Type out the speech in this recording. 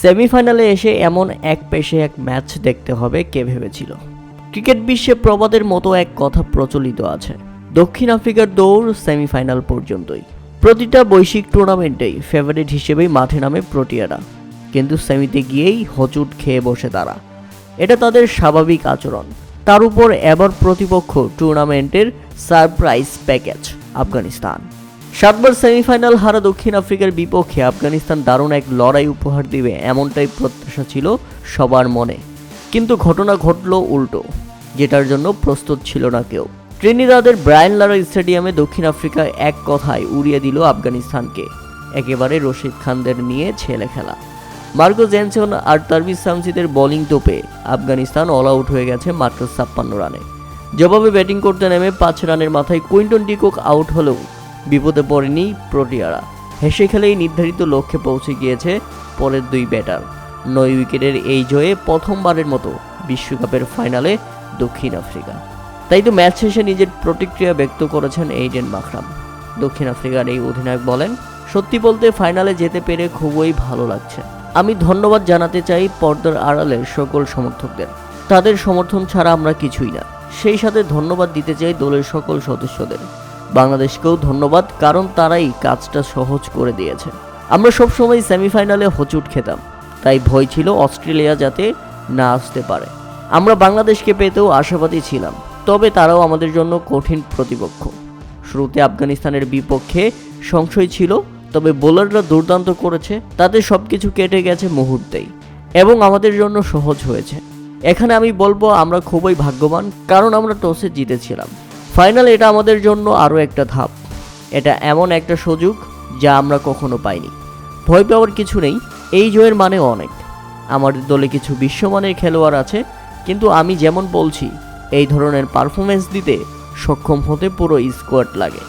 সেমিফাইনালে এসে এমন এক পেশে এক ম্যাচ দেখতে হবে কে ভেবেছিল। ক্রিকেট বিশ্বে প্রবাদের মতো এক কথা প্রচলিত আছে। দক্ষিণ আফ্রিকার দৌড় সেমিফাইনাল পর্যন্তই। প্রতিটা বৈশ্বিক টুর্নামেন্টেই ফেভারিট হিসেবেই মাঠে নামে প্রোটিয়ারা। কিন্তু সেমিতে গিয়েই হচুট খেয়ে বসে তারা। এটা তাদের স্বাভাবিক আচরণ। তার উপর এবার প্রতিপক্ষ টুর্নামেন্টের সারপ্রাইজ প্যাকেজ, আফগানিস্তান। সাতবার সেমিফাইনাল হারা দক্ষিণ আফ্রিকার বিপক্ষে আফগানিস্তান দারুণ এক লড়াই উপহার দিবে এমনটাই প্রত্যাশা ছিল সবার মনে। কিন্তু ঘটনা ঘটল উল্টো, যেটার জন্য প্রস্তুত ছিল না কেউ। ট্রিনিদাদের ব্রায়ান লারা স্টেডিয়ামে দক্ষিণ আফ্রিকা এক কথায় উড়িয়ে দিল আফগানিস্তানকে। একেবারে রশিদ খানদের নিয়ে ছেলে খেলা। মার্কো জেনসন আর তারবিজ সামসিদের বোলিং তোপে আফগানিস্তান অল আউট হয়ে গেছে মাত্র ছাপ্পান্ন রানে। জবাবে ব্যাটিং করতে নেমে পাঁচ রানের মাথায় কুইন্টন ডিকক আউট হলেও বিপদে পড়েনি প্রোটিয়ারা। হেসে খেলেই নির্ধারিত লক্ষ্যে পৌঁছে গিয়েছে পরের দুই ব্যাটার। নয় উইকেটের এই জয়ে প্রথমবারের মতো বিশ্বকাপের ফাইনালে দক্ষিণ আফ্রিকা। তাই তো ম্যাচ শেষে নিজের প্রতিক্রিয়া ব্যক্ত করেছেন এইডেন মাখরাম দক্ষিণ আফ্রিকার এই অধিনায়ক বলেন, সত্যি বলতে ফাইনালে যেতে পেরে খুবই ভালো লাগছে। আমি ধন্যবাদ জানাতে চাই পর্দার আড়ালের সকল সমর্থকদের। তাদের সমর্থন ছাড়া আমরা কিছুই না। সেই সাথে ধন্যবাদ দিতে চাই দলের সকল সদস্যদের। বাংলাদেশকেও ধন্যবাদ, কারণ তারাই কাজটা সহজ করে দিয়েছে। আমরা সবসময় সেমিফাইনালে হোঁচট খেতাম, তাই ভয় ছিল অস্ট্রেলিয়া যাতে না আসতে পারে। আমরা বাংলাদেশকে পেতেও আশাবাদী ছিলাম, তবে তারাও আমাদের জন্য কঠিন প্রতিপক্ষ। শুরুতে আফগানিস্তানের বিপক্ষে সংশয় ছিল, তবে বোলাররা দুর্দান্ত করেছে, তাতে সব কিছু কেটে গেছে মুহূর্তেই, এবং আমাদের জন্য সহজ হয়েছে। এখানে আমি বলব, আমরা খুবই ভাগ্যবান, কারণ আমরা টসে জিতেছিলাম। ফাইনাল এটা আমাদের জন্য আরও একটা ধাপ। এটা এমন একটা সুযোগ যা আমরা কখনো পাইনি। ভয় পাওয়ার কিছু নেই, এই জয়ের মানে অনেক। আমাদের দলে কিছু বিশ্বমানের খেলোয়াড় আছে, কিন্তু আমি যেমন বলছি, এই ধরনের পারফরমেন্স দিতে সক্ষম হতে পুরো স্কোয়াড লাগে।